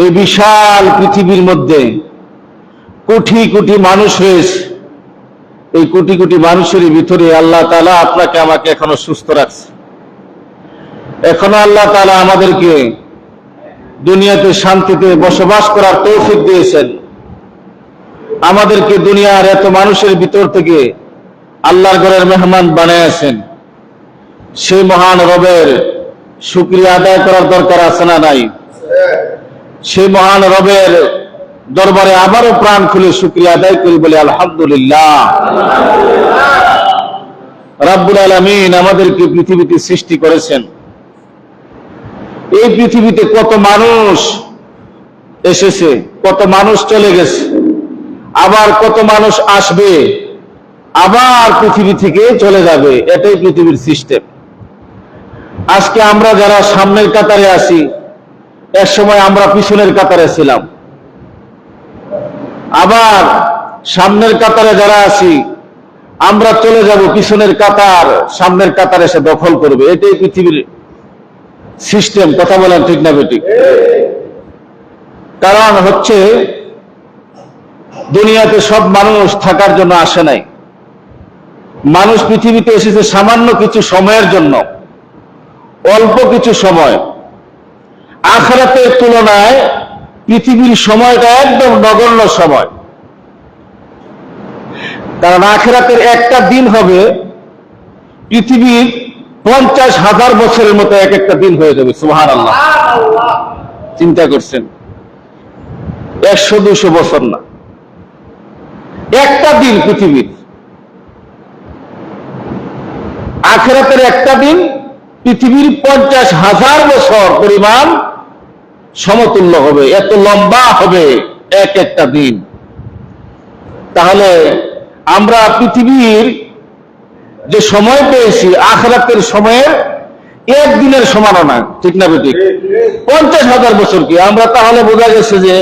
এই বিশাল পৃথিবীর মধ্যে কোটি কোটি মানুষ রয়েছে। এই কোটি কোটি মানুষের ভিতরে আল্লাহ তালা আপনাকে, আমাকে এখনও সুস্থ রাখছে। এখনও আল্লাহ তালা আমাদেরকে দুনিয়াতে শান্তিতে বসবাস করার তৌফিক দিয়েছেন। আমাদেরকে দুনিয়ার এত মানুষের ভিতর থেকে আল্লাহর ঘরের মেহমান বানিয়েছেন। সেই মহান রবের শুক্রিয়া আদায় করার দরকার আছে না নাই? সেই মহান রবের দরবারে আবারও প্রাণ খুলে শুক্রিয়া আদায় করি বলে আলহামদুলিল্লাহ। রাব্বুল আলমিন আমাদেরকে পৃথিবীতে সৃষ্টি করেছেন। এই পৃথিবীতে কত মানুষ এসেছে, কত মানুষ চলে গেছে, আবার কত মানুষ আসবে, আবার পৃথিবী থেকে চলে যাবে, এটাই পৃথিবীর সিস্টেম। আজকে আমরা যারা সামনের কাতারে আছি এক সময় আমরা পিছনের কাতারে ছিলাম। আবার সামনের কাতারে যারা আছি, আমরা চলে যাব পিছনের কাতার, সামনের কাতার এসে দখল করবে। এটাই পৃথিবীর সিস্টেম, কথা বলেন ঠিক না বেঠিক? কারণ হচ্ছে, দুনিয়াতে সব মানুষ থাকার জন্য আসে নাই। মানুষ পৃথিবীতে এসেছে সামান্য কিছু সময়ের জন্য, অল্প কিছু সময়। আখরাতের তুলনায় পৃথিবীর সময়টা একদম নগণ্য সময়। কারণ আখেরাতের একটা দিন হবে পৃথিবীর পঞ্চাশ হাজার বছরের মতো এক একটা দিন হয়ে যাবে সুহার আল্লাহ চিন্তা করছেন? একশো দুশো বছর না। একটা দিন পৃথিবীর। আখেরাতের একটা দিন পৃথিবীর পঞ্চাশ হাজার বছর পরিমাণ সমতুল্য হবে, এত লম্বা হবে এক একটা দিন। তাহলে আমরা পৃথিবীর যে সময় পেয়েছি, আখরাতের সময়ের একদিনের সমানও ঠিক না বেঠিক? পঞ্চাশ হাজার বছর কি? আমরা তাহলে বোঝা গেছে যে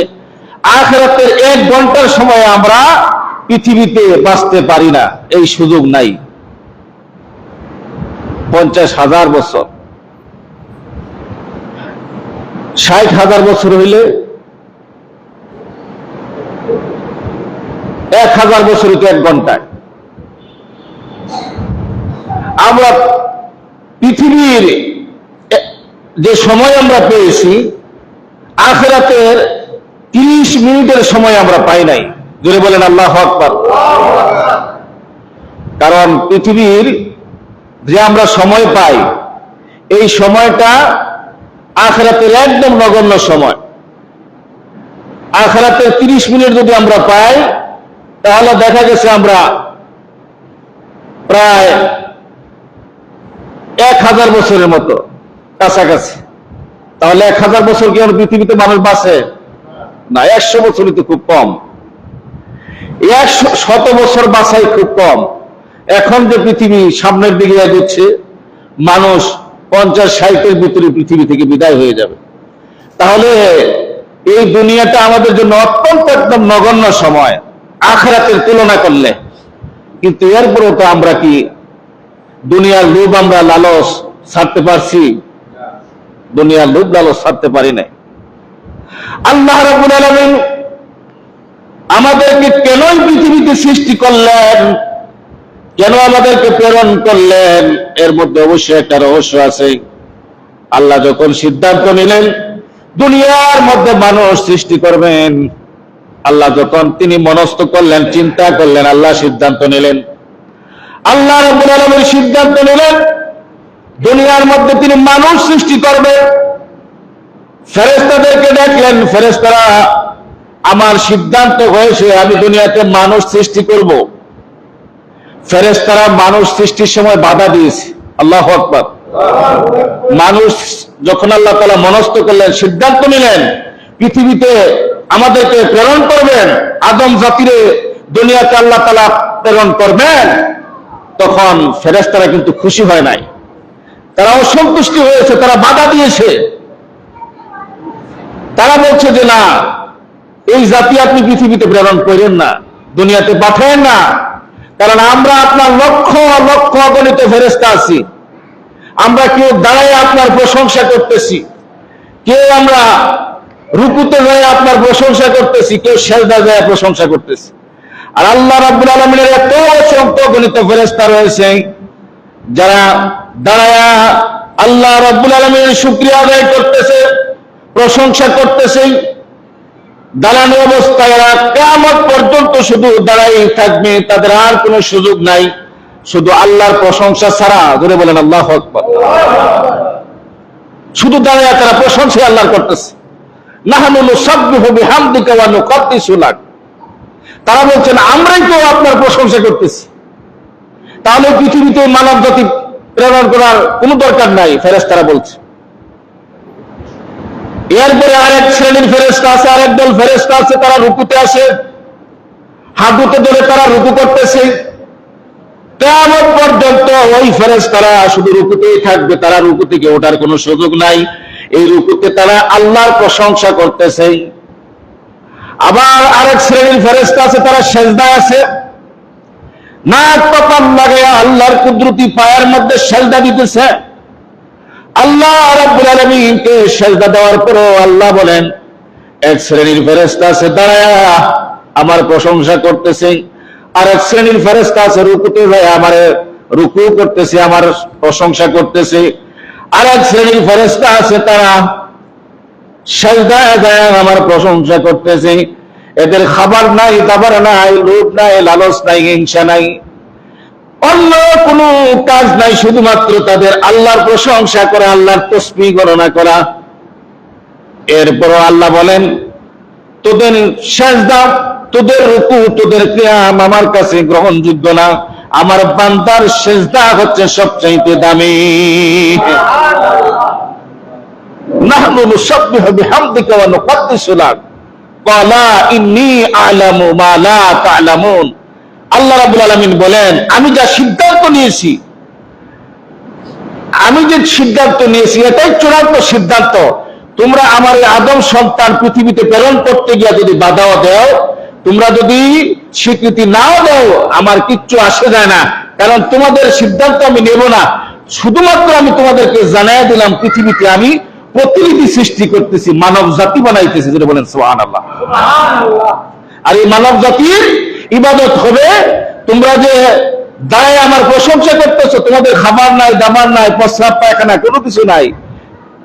আখরাতের এক ঘণ্টার সময় আমরা পৃথিবীতে বাঁচতে পারি না, এই সুযোগ নাই। পঞ্চাশ হাজার বছর। ষাট হাজার বছর হইলে এক হাজার বছর তো এক ঘন্টায়। আমরা পৃথিবীর যে সময় আমরা পেয়েছি, আখেরাতের তিরিশ মিনিটের সময় আমরা পাই নাই। জোরে বলেন, আল্লাহ আকবার। কারণ পৃথিবীর যে আমরা সময় পাই, এই সময়টা আখরাতের একদম নগণ্য সময়। আখরাতের তিরিশ মিনিট যদি আমরা পাই, তাহলে দেখা গেছে আমরা প্রায় এক হাজার বছরের মতো কাছাকাছি। তাহলে এক হাজার বছর কি আমার পৃথিবীতে মানুষ বাঁচে? না, একশো বছরই তো খুব কম। একশো, শত বছর বাঁচাই খুব কম। এখন যে পৃথিবী সামনের দিকে এগোচ্ছে, মানুষ পঞ্চাশ ষাটের ভিতরে পৃথিবী থেকে বিদায় হয়ে যাবে। তাহলে এই দুনিয়াটা আমাদের জন্য অত্যন্ত একদম নগণ্য সময়, আখরাতের তুলনা করলে। কিন্তু এরপরেও তো আমরা কি দুনিয়ার লোভ আমরা লালস ছাড়তে পারছি? দুনিয়ার লোভ লালস ছাড়তে পারি নাই। আল্লাহ রাব্বুল আলামিন আমাদেরকে কেনই পৃথিবীতে সৃষ্টি করলেন? কেন আমাদেরকে প্রেরণ করলেন, এর মধ্যে অবশ্যই একটা রহস্য আছে। আল্লাহ যখন সিদ্ধান্ত নিলেন, দুনিয়ার মধ্যে মানুষ সৃষ্টি করবেন, আল্লাহ যখন তিনি মনস্থ করলেন, চিন্তা করলেন, আল্লাহ সিদ্ধান্ত নিলেন। আল্লাহ রাব্বুল আলামিন সিদ্ধান্ত নিলেন, দুনিয়ার মধ্যে তিনি মানুষ সৃষ্টি করবেন ফেরেস্তাদেরকে ডাকলেন ফেরেস্তারা আমার সিদ্ধান্ত হয়েছে, আমি দুনিয়াতে মানুষ সৃষ্টি করব। ফেরেস্তারা মানুষ সৃষ্টির সময় বাধা দিয়েছে। আল্লাহ আকবর। মানুষ যখন আল্লাহ তালা মনস্থ করলেন, সিদ্ধান্ত নিলেন, পৃথিবীতে আমাদেরকে প্রেরণ করবেন, আদম জাতিরে দুনিয়াতে আল্লাহ তালা প্রেরণ করবেন, তখন ফেরেস্তারা কিন্তু খুশি হয় নাই। তারা অসন্তুষ্টি হয়েছে, তারা বাধা দিয়েছে। তারা বলছে যে, না, এই জাতি আপনি পৃথিবীতে প্রেরণ করেন না, দুনিয়াতে পাঠায়েন না। কারণ আমরা আপনার লক্ষ লক্ষ অগণিত ফেরেস্তা আছি। আমরা কেউ দাঁড়ায় আপনার প্রশংসা করতেছি। কেউ আমরা রুকুতে হয়ে আপনার প্রশংসা করতেছি, কেউ সেজদা যায় প্রশংসা করতেছি। আর আল্লাহ রাব্বুল আলমিনের এত অসংখ্য গণিত ফেরেস্তা রয়েছে যারা দাঁড়ায়া আল্লাহ রাব্বুল আলমিনের শুক্রিয়া আদায় করতেছে, প্রশংসা করতেছে। দাঁড়ানো অবস্থায় এরা কেমন পর্যন্ত শুধু দাঁড়াই থাকবে, তাদের আর কোনো সুযোগ নাই। শুধু আল্লাহর প্রশংসা ছাড়া ধরে বলেন আল্লাহ শুধু দাঁড়ায় তারা প্রশংসা আল্লাহর করতেছে। তারা বলছেন, আমরাই তো আপনার প্রশংসা করতেছি। তাহলে পৃথিবীতে মানব জাতি প্রেরণ করার কোনো দরকার নাই, ফেরেশতারা বলছে। এরপরে আরেক শ্রেণির ফেরেস্তা আছে, আরেক দল ফেরেস্তা আছে, তারা রুকুতে আসে। হাঁটুতে ধরে তারা রুকু করতেছে। কেমন পর্যন্ত ওই ফেরেস্তারা শুধু রুকুতেই থাকবে, তারা রুকু থেকে ওঠার কোনো সুযোগ নাই। এই রুকুতে তারা আল্লাহর প্রশংসা করতেছে। আবার আরেক শ্রেণির ফেরেস্তা আছে, তারা সেজদায় আছে। নাক কপাল লাগে আল্লাহর কুদরতি পায়ের মধ্যে সেজদা দিতেছে। আল্লাহ রাব্বুল আলামিনকে সেজদা দেওয়ার পরও আল্লাহ বলেন, এক শ্রেণির ফেরেশতা আছে, দাঁড়ায়া, আমার প্রশংসা করতেছে। আর এক শ্রেণির ফেরেশতা আছে, রুকুতে যায়, আমার রুকু করতেছে, আমার প্রশংসা করতেছে। আর এক শ্রেণির ফেরেশতা আছে, তারা সেজদায় যায়, আমার প্রশংসা করতেছে। এদের খাবার নাই, দাবার নাই লোভ নাই লালস নাই, হিংসা নাই। অন্য কোনো কাজ নাই, শুধুমাত্র তাদের আল্লাহর প্রশংসা করা, আল্লাহর তসবি গণনা করা। এরপরও আল্লাহ বলেন, তোদের সেজদা, তোদের রুকু, তোদের ক্রিয়াম আমার কাছে গ্রহণযোগ্য না। আমার বান্দার সেজদা হচ্ছে সবচাইতে দামি। নাহনু নুসাব্বিহু বিহামদিকা আ'লামু মা তা'লামুন। আল্লাহ রাবুল আলমিন বলেন আমি যা সিদ্ধান্ত নিয়েছি আমি যে সিদ্ধান্ত নিয়েছি এটাই চূড়ান্ত সিদ্ধান্ত। তোমরা আমার এই আদম সন্তান পৃথিবীতে প্রেরণ করতে গিয়ে যদি বাধাও দেও তোমরা যদি স্বীকৃতি নাও দাও আমার কিচ্ছু আসে যায় না। কারণ তোমাদের সিদ্ধান্ত আমি নেব না। শুধুমাত্র আমি তোমাদেরকে জানাই দিলাম পৃথিবীতে আমি প্রতিনিধি সৃষ্টি করতেছি মানব জাতি বানাইতেছি যেটা বলেন সোহান আল্লাহ আর এই মানব জাতির ইবাদত হবে, তোমরা যে দায় আমার প্রশংসা করতেছো, তোমাদের খাবার নাই, দাবার নাই, প্রস্রাব পায়খানা, কোনো কিছু নাই,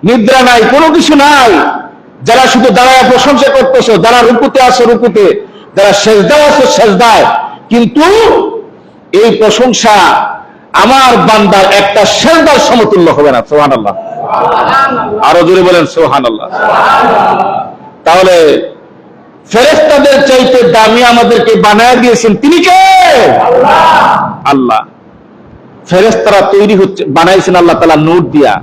নিদ্রা নাই, কোনো কিছু নাই। যারা শুধু দাঁড়ায় প্রশংসা করতেছো, যারা রুকুতে আসো রুকুতে, যারা শেষদায় আসো শেষদায় কিন্তু এই প্রশংসা আমার বান্দার একটা শেষদার সমতুল্য হবে না সোহান আল্লাহ আরও জোরে বলেন সোহান আল্লাহ তাহলে ফেরেস্তাদের চাইতে দামি আমাদেরকে বানায় দিয়েছেন তিনি কে? আল্লাহ। ফেরেস্তারা তৈরি হচ্ছে, বানাইছেন আল্লাহ তালা নোট দিয়া।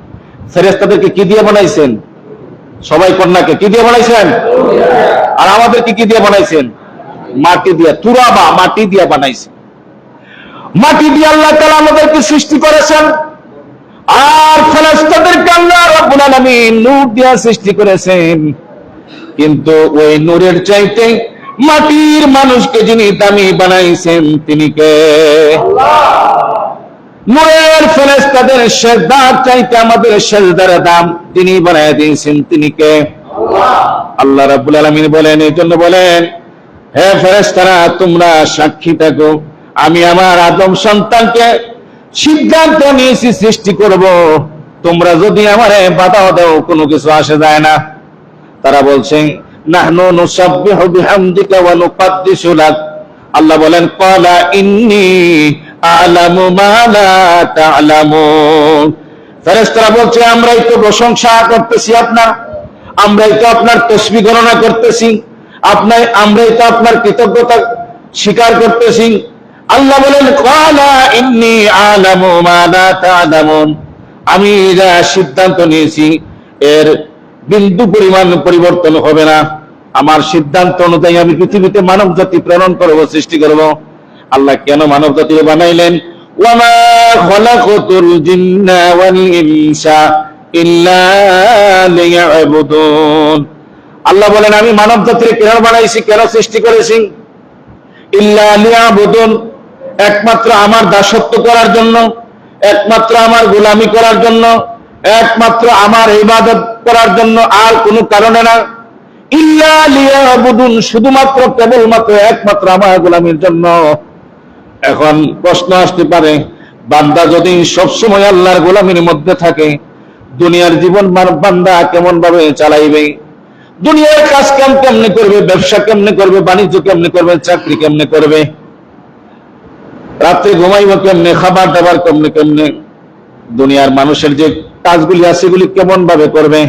ফেরেস্তাদেরকে কি দিয়ে বানাইছেন? সবাই কন্যাকে কি দিয়ে বানাইছেন? আর আমাদেরকে কি দিয়ে বানাইছেন? মাটি দিয়া, তুরাবা মাটি দিয়া বানাইছেন। মাটি দিয়ে আল্লাহ তালা আমাদেরকে সৃষ্টি করেছেন। আর ফেরেস্তাদেরকে আল্লাহ রাব্বুল আলামিন নূর দিয়া সৃষ্টি করেছেন। কিন্তু ওই নূরের চাইতে মাটির মানুষকে যিনি দামি বানাইছেন তিনি কে? নূরের ফেরেশতাদের সেজদার চাইতে আমাদের সেজদার দাম তিনি বানায় দিয়েছেন তিনি কে? আল্লাহ রাব্বুল আলামিন বলেন, এই জন্য বলেন, হে ফেরেশতারা, তোমরা সাক্ষী থাকো, আমি আমার আদম সন্তানকে সিদ্ধান্ত নিয়েছি সৃষ্টি করব। তোমরা যদি আমারে বাধা দাও, কোনো কিছু আসে যায় না। তারা বলছেন, নাহনু নুসাব্বিহু বিহামদিকা ওয়া নুকদ্দিসু লাক। আল্লাহ বলেন, ক্বালা ইন্নী আ'লামু মা লা তা'লামুন। ফেরেশতারা বলছে, আমরাই তো প্রশংসা করতেছি আপনার, আমরাই তো আপনার তসবিহ গণনা করতেছি আপনার আমরাই তো আপনার কৃতজ্ঞতা স্বীকার করতেছি। আল্লাহ বলেন, ক্বালা ইন্নী আ'লামু মা লা তা'লামুন। আমি যা সিদ্ধান্ত নিয়েছি, এর বিন্দু পরিমাণ পরিবর্তন হবে না। আমার সিদ্ধান্ত অনুযায়ী আমি পৃথিবীতে মানব জাতি প্রেরণ করব, সৃষ্টি করব। আল্লাহ কেন মানব জাতি বানাইলেন আল্লাহ বলেন, আমি মানব জাতির কেন বানাইছি, কেন সৃষ্টি করেছি? ইল্লা লিয়াবুদুন, একমাত্র আমার দাসত্ব করার জন্য, একমাত্র আমার গোলামি করার জন্য একমাত্র আমার ইবাদত করার জন্য আর কোনো কারণে না। ইল্লা লিয়াবুদুন, শুধুমাত্র কেবলমাত্র একমাত্র আমার গোলামির জন্য। এখন প্রশ্ন আসতে পারে, বান্দা যদি সবসময় আল্লাহর গোলামির মধ্যে থাকে, দুনিয়ার জীবন বান্দা কেমন ভাবে চালাইবে? দুনিয়ার কাজ কাম কেমনে করবে, ব্যবসা কেমনে করবে, বাণিজ্য কেমনে করবে, চাকরি কেমনে করবে? রাত্রে ঘুমাইব কেমনে, খাবার দাবার কেমনে কেমনে? দুনিয়ার মানুষের যে কাজগুলি আছে সেগুলি কেমন ভাবে করবে?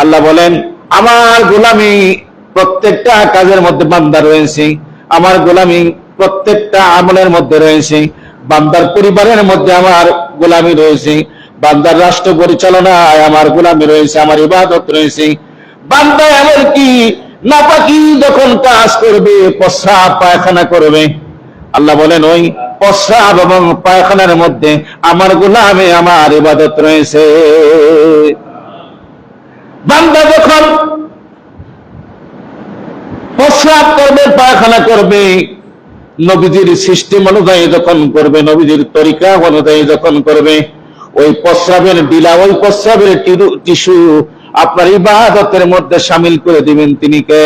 আল্লাহ বলেন, আমার গোলামি প্রত্যেকটা কাজের মধ্যে বান্দা রয়েছে। আমার গোলামি প্রত্যেকটা আমলের মধ্যে রয়েছে। বান্দার পরিবারের মধ্যে আমার গোলামি রয়েছে। বান্দার রাষ্ট্র পরিচালনায় আমার গোলামি রয়েছে, আমার ইবাদত রয়েছে। বান্দা এমনকি নাপাকি যখন কাজ করবে প্রস্রাব পায়খানা করবে। আল্লাহ বলেন, ওই প্রস্রাব এবং পায়খানার মধ্যে আমার গোলামে আমার ইবাদত রয়েছে। বান্দা যখন প্রস্রাব করবে, পায়খানা করবে, নবীজির সিস্টেম অনুযায়ী যখন করবে, নবীজির তরিকা অনুযায়ী যখন করবে, ওই প্রস্রাবের ডিলা ওই প্রস্রাবের টিস্যু আপনার ইবাদতের মধ্যে সামিল করে দিবেন তিনি কে?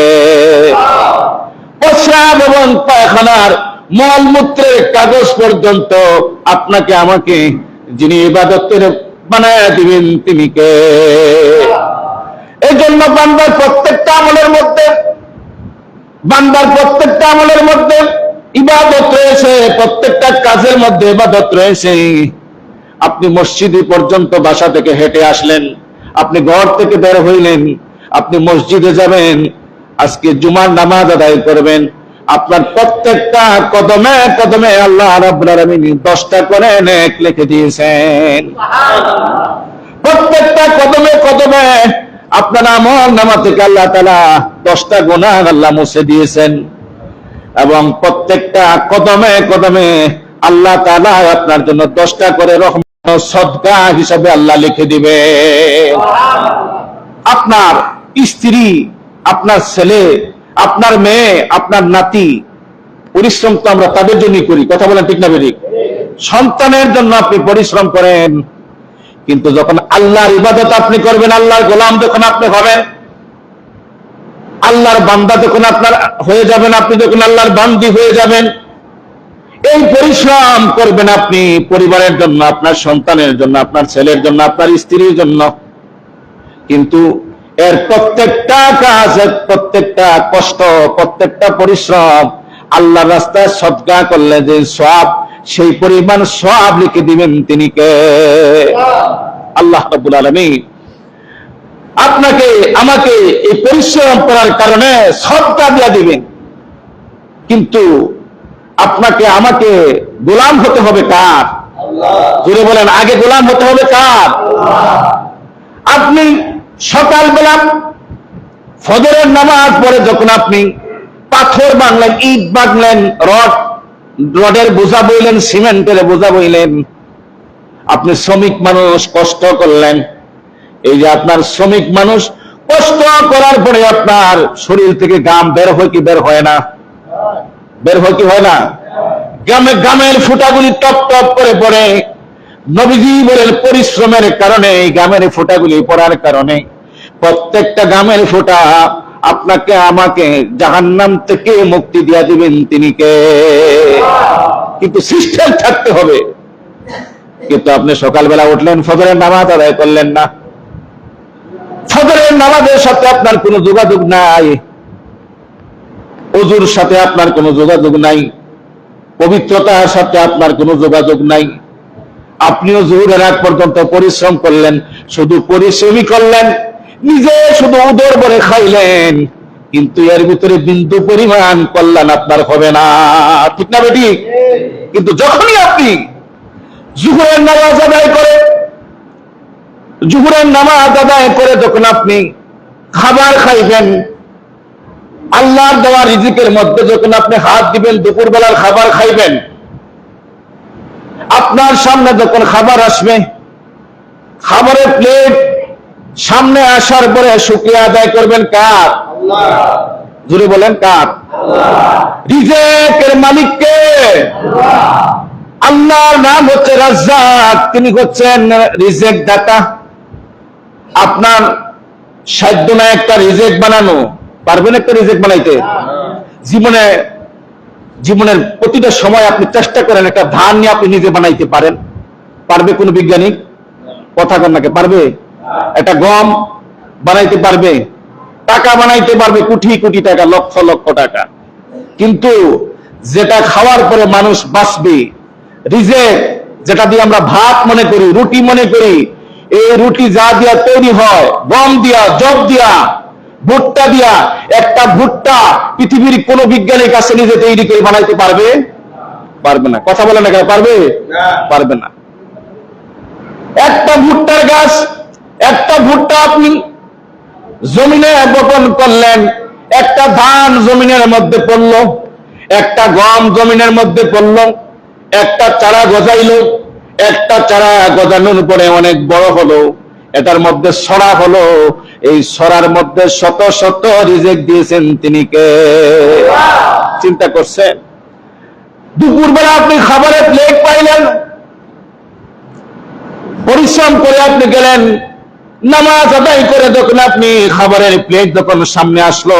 প্রস্রাব এবং পায়খানার মলমূত্রের কাগজ পর্যন্ত আপনাকে আমাকে যিনি ইবাদতের বানায় দিবেন তিনি কে? এই জন্য বান্দার প্রত্যেকটা আমলের মধ্যে, বান্দার প্রত্যেকটা আমলের মধ্যে ইবাদত রয়েছে, প্রত্যেকটা কাজের মধ্যে ইবাদত রয়েছে। আপনি মসজিদে পর্যন্ত বাসা থেকে হেঁটে আসলেন, আপনি ঘর থেকে বের হইলেন, আপনি মসজিদে যাবেন, আজকে জুমার নামাজ আদায় করবেন আপনার প্রত্যেকটা কদমে কদমে আল্লাহ রাব্বুল আলামিন 10টা করে নেক লিখে দিয়েছেন। প্রত্যেকটা কদমে কদমে আপনার আমল নামা থেকে আল্লাহ তালা দশটা গোনা আল্লাহ মুছে দিয়েছেন। এবং প্রত্যেকটা কদমে কদমে আল্লাহ তালা আপনার জন্য দশটা করে রহমান সদকা হিসাবে আল্লাহ লিখে দিবে আপনার স্ত্রী আপনার ছেলে আপনার মেয়ে, আপনার নাতি, পরিশ্রম তো আমরা তাদের জন্যই করি। কথা বলেন ঠিক না বেরিক সন্তানের জন্য আপনি পরিশ্রম করেন। কিন্তু যখন আল্লাহর ইবাদত আপনি করবেন, আল্লাহর গোলাম যখন আপনি হবেন, আল্লাহর বান্দা যখন আপনার হয়ে যাবেন, আপনি যখন আল্লাহর বান্দি হয়ে যাবেন, এই পরিশ্রম করবেন আপনি পরিবারের জন্য, আপনার সন্তানের জন্য, আপনার ছেলের জন্য, আপনার স্ত্রীর জন্য। কিন্তু এর প্রত্যেকটা কাজ প্রত্যেকটা কষ্ট প্রত্যেকটা পরিশ্রম আল্লাহর রাস্তায় সদকা করলে যে সব সেই পরিমাণ সব লিখে দিবেন তিনি কে? আল্লাহ রাব্বুল আলামিন। আপনাকে আমাকে এই পরিশ্রম করার কারণে সদকা দিয়া দিবেন। কিন্তু আপনাকে আমাকে গোলাম হতে হবে কার? জুড়ে বলেন আগে গোলাম হতে হবে কার? আপনি সকালবেলা ফজরের নামাজ পরে যখন আপনি পাথর বাংলেন ইট বাঁধলেন, রড, রডের বোঝা বইলেন, সিমেন্টের বোঝা বইলেন, আপনি শ্রমিক মানুষ কষ্ট করলেন। এই যে আপনার শ্রমিক মানুষ কষ্ট করার পরে আপনার শরীর থেকে গাম বের হয় কি বের হয় না? বের হয় কি হয় না? গ্রামে গ্রামের ফুটাগুলি টপ টপ করে পড়ে নবীজি বলেন, পরিশ্রমের কারণে, এই গ্রামের ফোঁটাগুলি পড়ার কারণে, প্রত্যেকটা গ্রামের ফোঁটা আপনাকে, আমাকে জাহান্নাম থেকে মুক্তি দিয়া দিবেন তিনি কে? কিন্তু সিস্টেম থাকতে হবে। কিন্তু আপনি সকালবেলা উঠলেন, ফজরের নামাজ আদায় করলেন না। ফজরের নামাজের সাথে আপনার কোনো যোগাযোগ নাই। অজুর সাথে আপনার কোনো যোগাযোগ নাই। পবিত্রতার সাথে আপনার কোনো যোগাযোগ নাই। আপনিও জোহরের আগ পর্যন্ত পরিশ্রম করলেন, শুধু পরিশ্রমই করলেন, নিজে শুধু উদর ভরে খাইলেন, কিন্তু এর ভিতরে বিন্দু পরিমাণ কল্যাণ আপনার হবে না। ঠিক না বেটি? কিন্তু যখনই আপনি জুহুরের নামাজ আদায় করে জুহুরের নামাজ আদায় করে যখন আপনি খাবার খাইবেন, আল্লাহর দেওয়া রিজিকের মধ্যে যখন আপনি হাত দিবেন, দুপুরবেলার খাবার খাইবেন আপনার সামনে যখন খাবার আসবে খাবারের প্লেট সামনে আসার পরে শুক্রিয়া আদায় করবেন কার? জুড়ে বলেন কার? রিজেকের মালিককে। আল্লাহর নাম হচ্ছে রাজ্জাক তিনি হচ্ছেন রিজেক দাতা আপনার সাধ্য না একটা রিজেক বানানো। পারবেন একটা রিজেক্ট বানাইতে? জীবনে জীবনের প্রতিটা সময় আপনি চেষ্টা করেন একটা ধান নিয়ে আপনি নিজে বানাইতে পারেন। পারবে কোনো বিজ্ঞানী? কথা কন্যাকে পারবে? একটা গম বানাইতে পারবে, টাকা বানাইতে পারবে কোটি কোটি টাকা, লক্ষ লক্ষ টাকা। কিন্তু যেটা খাওয়ার পরে মানুষ বাঁচবে রিজেক্ট যেটা দিয়ে আমরা ভাত মনে করি, রুটি মনে করি, এই রুটি যা দিয়া তৈরি হয়, গম দিয়া জব দিয়া ভুট্টা দিয়া একটা ভুট্টা পৃথিবীর কোন বিজ্ঞানীর কাছে নিজে তৈরি করে বানাইতে পারবে? পারবে না। কথা বলে না কেন? পারবে? পারবে না। একটা ভুট্টার গাছ একটা ভুট্টা আপনি জমিনে বপন করলেন একটা ধান জমিনের মধ্যে পড়ল একটা গম জমিনের মধ্যে পড়ল একটা চারা গজাইল একটা চারা গজানোর পরে অনেক বড় হলো। এটার মধ্যে সরা হলো এই সরার মধ্যে শত শত রিজেক্ট দিয়েছেন তিনি কে? চিন্তা করছেন? দুপুরবেলা আপনি খাবারে প্লেট পাইলেন পরিশ্রম করে আপনি গেলেন নামাজ আদায় করে যখন আপনি খাবারের প্লেট যখন সামনে আসলো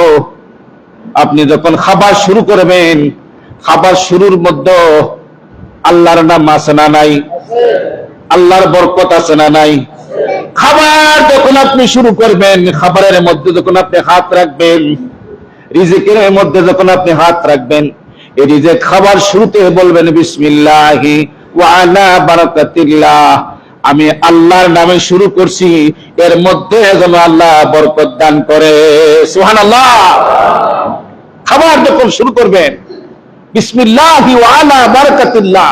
আপনি যখন খাবার শুরু করবেন খাবার শুরুর মধ্যে আল্লাহর নাম আছে না নাই? আল্লাহর বরকত আছে না নাই? খাবার যখন আপনি শুরু করবেন, খাবারের মধ্যে যখন আপনি হাত রাখবেন, রিজিকের মধ্যে যখন আপনি হাত রাখবেন, এই রিজেক খাবার শুরুতে বলবেন, বিসমিল্লাহি ওয়া আলা বারাকাতিল্লাহ। আমি আল্লাহর নামে শুরু করছি, এর মধ্যে যেন আল্লাহ বরকত দান করে। সুবহানাল্লাহ। খাবার যখন শুরু করবেন, বিসমিল্লাহি ওয়া আলা বারাকাতিল্লাহ।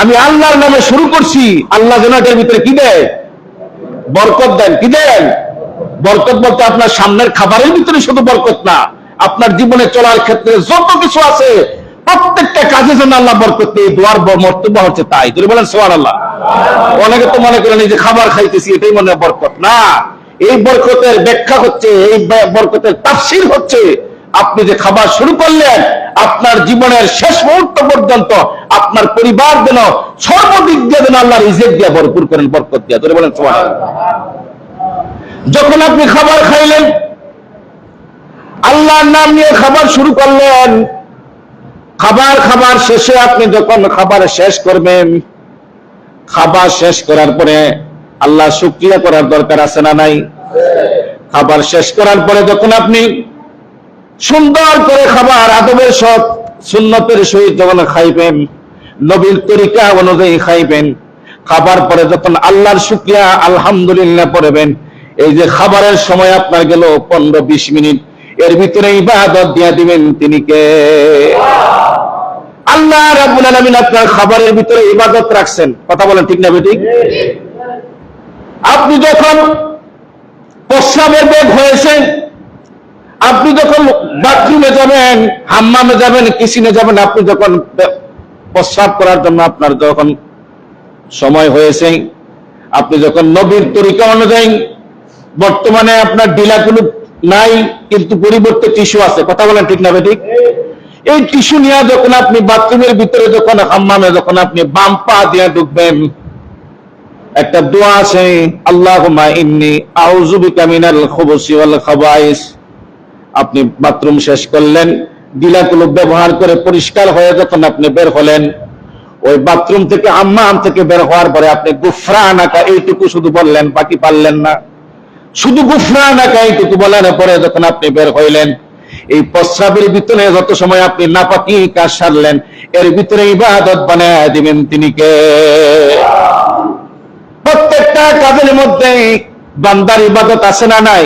আমি আল্লাহর নামে শুরু করছি, আল্লাহ যেন এটার ভিতরে কি দেয়? বরকত দেন। কি দেন? বরকত বলতে আপনার সামনের খাবারের ভিতরে শুধু বরকত না, আপনার জীবনে চলার ক্ষেত্রে যত কিছু আছে, প্রত্যেকটা কাজে যেন আল্লাহ বরকত এই দোয়ার মর্তব্য হচ্ছে তাই। তুমি বলেন সোয়ার আল্লাহ অনেকে তো মনে করেন, এই যে খাবার খাইতেছি, এটাই মনে বরকত। না, এই বরকতের ব্যাখ্যা হচ্ছে, এই বরকতের তাফসীর হচ্ছে, আপনি যে খাবার শুরু করলেন আপনার জীবনের শেষ মুহূর্ত পর্যন্ত আপনার পরিবার যেন সর্বদিক দিয়ে যেন আল্লাহ রিজেক দিয়ে ভরপুর করেন, বরকত দিয়ে। তোরে বলেন যখন আপনি খাবার খাইলেন, আল্লাহর নাম নিয়ে খাবার শুরু করলেন, খাবার খাবার শেষে আপনি যখন খাবার শেষ করবেন, খাবার শেষ করার পরে আল্লাহ শুক্রিয়া করার দরকার আছে না নাই? খাবার শেষ করার পরে যখন আপনি সুন্দর করে খাবার আদবের সব সুন্নতের সহিত যখন খাইবেন নবীর তরিকা অনুযায়ী খাইবেন খাবার পরে যখন আল্লাহর শুক্রিয়া আলহামদুলিল্লাহ পড়বেন এই যে খাবারের সময় আপনার গেল পনেরো বিশ মিনিট এর ভিতরে ইবাদত দিয়া দিবেন তিনি কে? আল্লাহ রাব্বুল আলামিন আপনার খাবারের ভিতরে ইবাদত রাখছেন। কথা বলেন ঠিক না বেঠিক? আপনি যখন প্রস্রাবের বেগ হয়েছে আপনি যখন বাথরুমে যাবেন, হাম্মামে যাবেন, কিচেনে যাবেন, আপনি যখন প্রস্রাব করার জন্য আপনার যখন সময় হয়েছে, আপনি যখন নবীর তরিকা অনুযায়ী, বর্তমানে আপনার ডিলাগুলো নাই, কিন্তু পরিবর্তে টিস্যু আছে। কথা বলেন ঠিক না ঠিক এই টিস্যু নিয়ে যখন আপনি বাথরুমের ভিতরে যখন, হাম্মামে যখন আপনি বাম পা দিয়ে ঢুকবেন, একটা দোয়া আছে আল্লাহ ইন্নী আউযু বিকা মিনাল খুবুসি ওয়াল খাবাইস। আপনি বাথরুম শেষ করলেন ডিলাগুলো ব্যবহার করে পরিষ্কার হয়ে যখন আপনি বের হলেন, ওই বাথরুম থেকে আম্মাম থেকে বের হওয়ার পরে আপনি গুফরানাকা এইটুকু শুধু বললেন, বাকি পারলেন না। শুধু গুফরানাকা এইটুকু বলার পরে যখন আপনি বের হইলেন, এই প্রস্রাবের ভিতরে যত সময় আপনি না নাপাকি কাজ সারলেন, এর ভিতরে ইবাদত বানায় দিবেন তিনি কে? প্রত্যেকটা কাজের মধ্যে বান্দার ইবাদত আছে না নাই?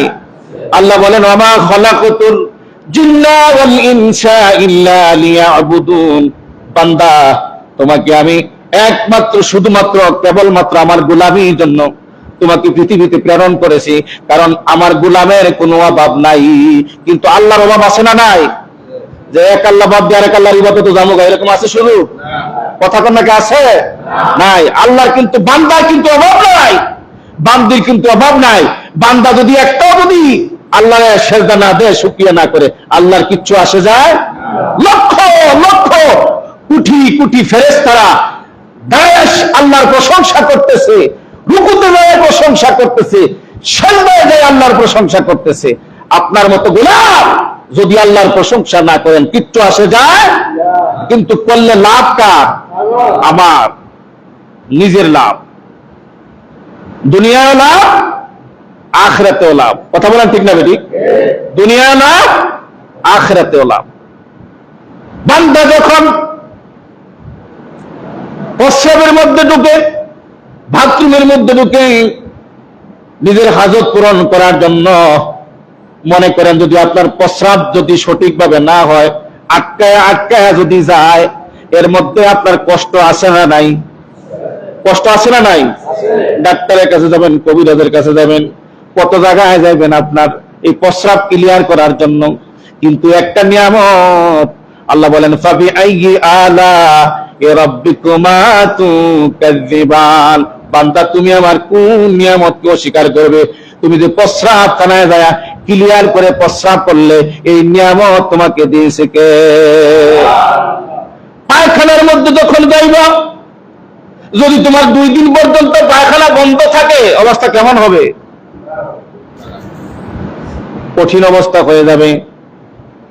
আল্লাহ বলেন আমা খলাকুতুল জিন্না ওয়াল ইনসা ইল্লা লিয়াবুদুন। বান্দা, তোমাকে আমি একমাত্র, শুধুমাত্র, কেবলমাত্র আমার গোলামির জন্য তোমাকে পৃথিবীতে প্রেরণ করেছি। কারণ আমার গোলামের কোনো অভাব নাই। কিন্তু আল্লাহর অভাব আছে না নাই? যে এক আল্লাহ বাদ দিয়ে আরেক আল্লাহর ইবাদত জামুক এরকম আছে শুধু? কথা কোন নাকি আছে? নাই। আল্লাহর কিন্তু, বান্দার কিন্তু অভাব নাই। বান্দির কিন্তু অভাব নাই। বান্দা যদি একটাও যদি আল্লাহর সেজদা না দেয় শুকিয়ে না করে, আল্লাহর কিচ্ছু আসে যায় লক্ষ লক্ষ কুটি কুটি ফেরেশতারা দায়েশ আল্লাহর প্রশংসা করতেছে, রুকুতে যায় প্রশংসা করতেছে, সেজদায় যায় আল্লাহর প্রশংসা করতেছে। আপনার মতো গোলাম যদি আল্লাহর প্রশংসা না করেন, কিচ্ছু আসে যায় কিন্তু করলে লাভ কার? আমার, নিজের লাভ। দুনিয়ায় লাভ আখরাতেও লাভ। কথা বলেন ঠিক না বেটি দুনিয়া না আখরাতেও লাভ। বান্দা যখন প্রস্রাবের মধ্যে ঢুকে বাথরুমের মধ্যে ঢুকে নিজের হাজত পূরণ করার জন্য মনে করেন যদি আপনার প্রস্রাব যদি সঠিকভাবে না হয় আটকায় আটকায় যদি যায় এর মধ্যে আপনার কষ্ট আসে না নাই? কষ্ট আসে না নাই? ডাক্তারের কাছে যাবেন কবিরাজের কাছে যাবেন কত জায়গায় যাবেন আপনার এই প্রস্রাব ক্লিয়ার করার জন্য। কিন্তু একটা নিয়ামত, আল্লাহ বলেন ফাবি আইয়ি আলা এ রাব্বিকুমা তুকাযিবান বান্দা, তুমি আমার কোন নিয়ামতকে অস্বীকার করবে? তুমি যে প্রস্রাব খানায় যায় ক্লিয়ার করে প্রস্রাব করলে, এই নিয়ামত তোমাকে দিয়েছে কে? পায়খানার মধ্যে যখন যাইবা, যদি তোমার দুই দিন পর্যন্ত পায়খানা বন্ধ থাকে, অবস্থা কেমন হবে? কঠিন অবস্থা হয়ে যাবে।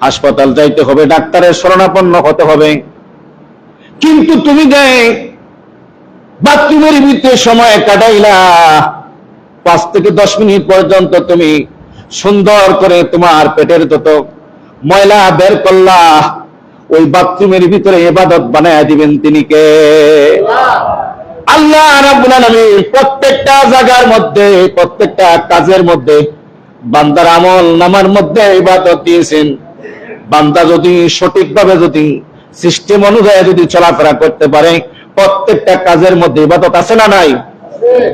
হাসপাতাল যাইতে হবে, ডাক্তারের শরণাপন্ন হতে হবে। কিন্তু তুমি যে বাথরুমের ভিতরে সময় কাটাইলা, পাঁচ থেকে দশ মিনিট পর্যন্ত তুমি সুন্দর করে তোমার পেটের যত ময়লা বের করলা, ওই বাথরুমের ভিতরে এবাদত বানায় দিবেন তিনি কে? আল্লাহ রাব্বুল আলামিন প্রত্যেকটা জায়গার মধ্যে, প্রত্যেকটা কাজের মধ্যে বান্দার আমল নামার মধ্যে ইবাদত দিয়েছেন। বান্দা যদি সঠিকভাবে যদি সিস্টেম অনুযায়ী যদি চলাফেরা করতে পারে, প্রত্যেকটা কাজের মধ্যে ইবাদত আছে না নাই?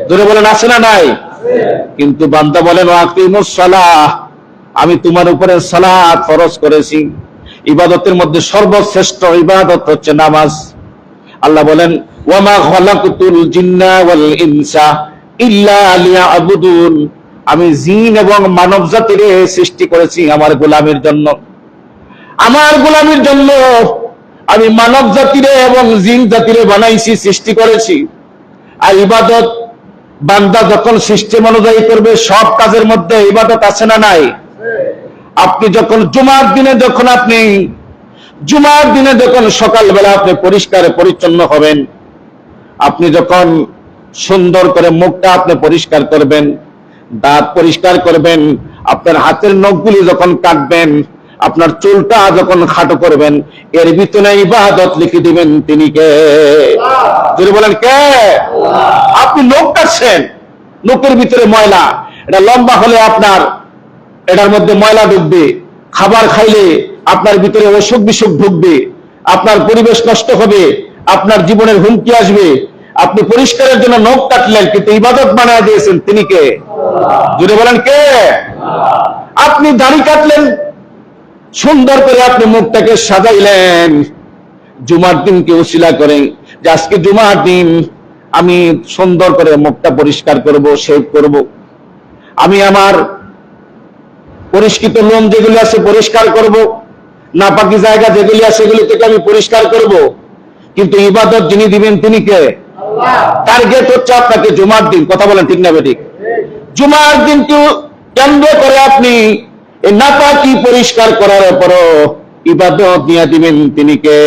ধরে বলেন, আছে না নাই? কিন্তু বান্দা বলেন আমি তোমার উপরে সালাত ফরজ করেছি। ইবাদতের মধ্যে সর্বশ্রেষ্ঠ ইবাদত হচ্ছে নামাজ। আল্লাহ বলেন ওয়ামা খালাকতুল জিন্না ওয়াল ইনসা ইল্লা লিয়াবুদুন। আমি জিন এবং মানব জাতির সৃষ্টি করেছি আমার গোলামের জন্য। আমার গোলামের জন্য আমি মানব জাতিরে এবং জিন জাতিরে বানাইছি, সৃষ্টি করেছি। আর ইবাদত বান্দা যখন সিস্টেম অনুযায়ী করবে, সব কাজের মধ্যে ইবাদত আছে না নাই? আপনি যখন জুমার দিনে যখন আপনি, জুমার দিনে যখন সকালবেলা আপনি পরিষ্কার পরিচ্ছন্ন হবেন, আপনি যখন সুন্দর করে মুখটা আপনি পরিষ্কার করবেন দাঁত পরিষ্কার করবেন, আপনার হাতের নখগুলি যখন কাটবেন, আপনার চুলটা যখন খাটো করবেন, এর ভিতরে ইবাদত লিখে দিবেন তিনি কে? যদি বলেন কে? আপনি নখ কাটছেন নখের ভিতরে ময়লা, এটা লম্বা হলে আপনার, এটার মধ্যে ময়লা ঢুকবে, খাবার খাইলে আপনার ভিতরে অসুখ বিসুখ ঢুকবে, আপনার পরিবেশ নষ্ট হবে, আপনার জীবনের হুমকি আসবে আপনি পরিষ্কারের জন্য নখ কাটলেন, কিন্তু ইবাদত বানায় দিয়েছেন, তিনি কে? জুড়ে বলেন, কে? আপনি দাড়ি কাটলেন, সুন্দর করে আপনি মুখটাকে সাজাইলেন। জুমার দিনকে উশিলা করে, যে আজকে জুমার দিন, আমি সুন্দর করে মুখটা পরিষ্কার করব, শেভ করব। আমি আমার পরিষ্কৃত লোম যেগুলি আছে পরিষ্কার করব, নাপাকি জায়গা যেগুলি আছে সেগুলি থেকে আমি পরিষ্কার করব। কিন্তু ইবাদত যিনি দিবেন, তিনি কে? টার্গেট হচ্ছে আপনাকে জুমার দিন, কথা বলেন ঠিক না বেঠিক। জুমার কেন্দ্র করে আপনি এই নাপাকি পরিষ্কার করার পরও ইবাদত নিয়ে দিবেন তিনি কে?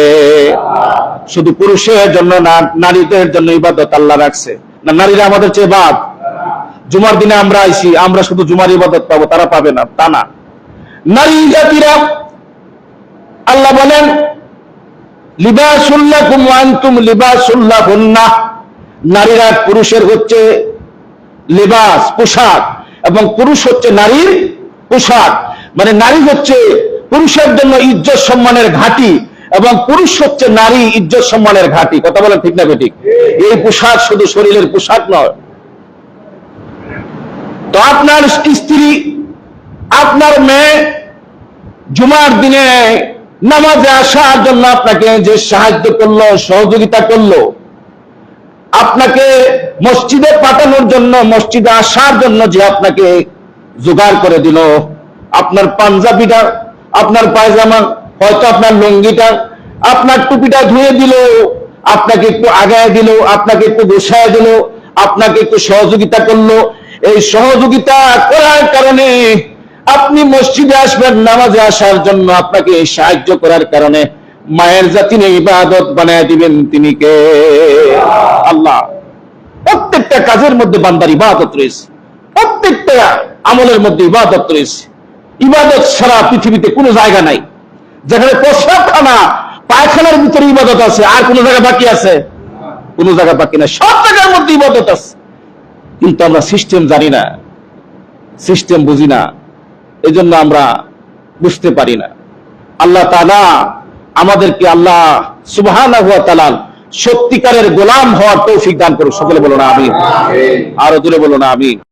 শুধু পুরুষের জন্য না, নারীদের জন্য ইবাদত আল্লাহ রাখছে। না, নারীরা আমাদের চেয়ে বাদ। জুমার দিনে আমরা আইছি, আমরা শুধু জুমার ইবাদত পাবো, তারা পাবে না, তা না। নারী জাতিরা, আল্লাহ বলেন, লিবাসুল্লাকুম ওয়া আনতুম লিবাসুল্লাহুন্না। নারীরা পুরুষের হচ্ছে লেবাস, পোশাক, এবং পুরুষ হচ্ছে নারীর পোশাক। মানে নারী হচ্ছে পুরুষের জন্য ইজ্জত সম্মানের ঘাঁটি, এবং পুরুষ হচ্ছে নারী ইজ্জত সম্মানের ঘাঁটি। কথা বলেন ঠিক না বেঠিক? এই পোশাক শুধু শরীরের পোশাক নয়। তো আপনার স্ত্রী, আপনার মেয়ে জুমার দিনে নামাজে আসার জন্য আপনাকে যে সাহায্য করল, সহযোগিতা করল আপনাকে মসজিদে পাঠানোর জন্য, মসজিদে আসার জন্য যে আপনাকে জোগাড় করে দিল। আপনার পাঞ্জাবিটা, আপনার পায়জামা, হয়তো আপনার লুঙ্গিটা, আপনার টুপিটা ধুয়ে দিল, আপনাকে একটু আগায় দিল, আপনাকে একটু গোসায় দিল, আপনাকে একটু সহযোগিতা করল। এই সহযোগিতা করার কারণে আপনি মসজিদে আসবেন, নামাজে আসার জন্য আপনাকে সাহায্য করার কারণে মায়ের জাতি ইবাদত বানায় দিবেন তিনি কে? আল্লাহ। প্রত্যেকটা কাজের মধ্যে বান্দার ইবাদত রয়েছে। প্রত্যেকটা আমলের মধ্যে ইবাদত রয়েছে। ইবাদত ছাড়া পৃথিবীতে কোনো জায়গা নাই। যেখানে প্রসাবখানা পায়খানার ভিতরে ইবাদত আছে। আর কোন জায়গা বাকি আছে? কোন জায়গা বাকি নাই। সব জায়গার মধ্যে ইবাদত আছে। কিন্তু আমরা সিস্টেম জানি না। সিস্টেম বুঝি না। এই জন্য আমরা বুঝতে পারি না। আল্লাহ তালা আমাদেরকে আল্লাহ সুবহান সত্যিকারের গোলাম হওয়ার তৌফিক দান করুক। সকলে বলো না আমি আরও দূরে বলো না আমি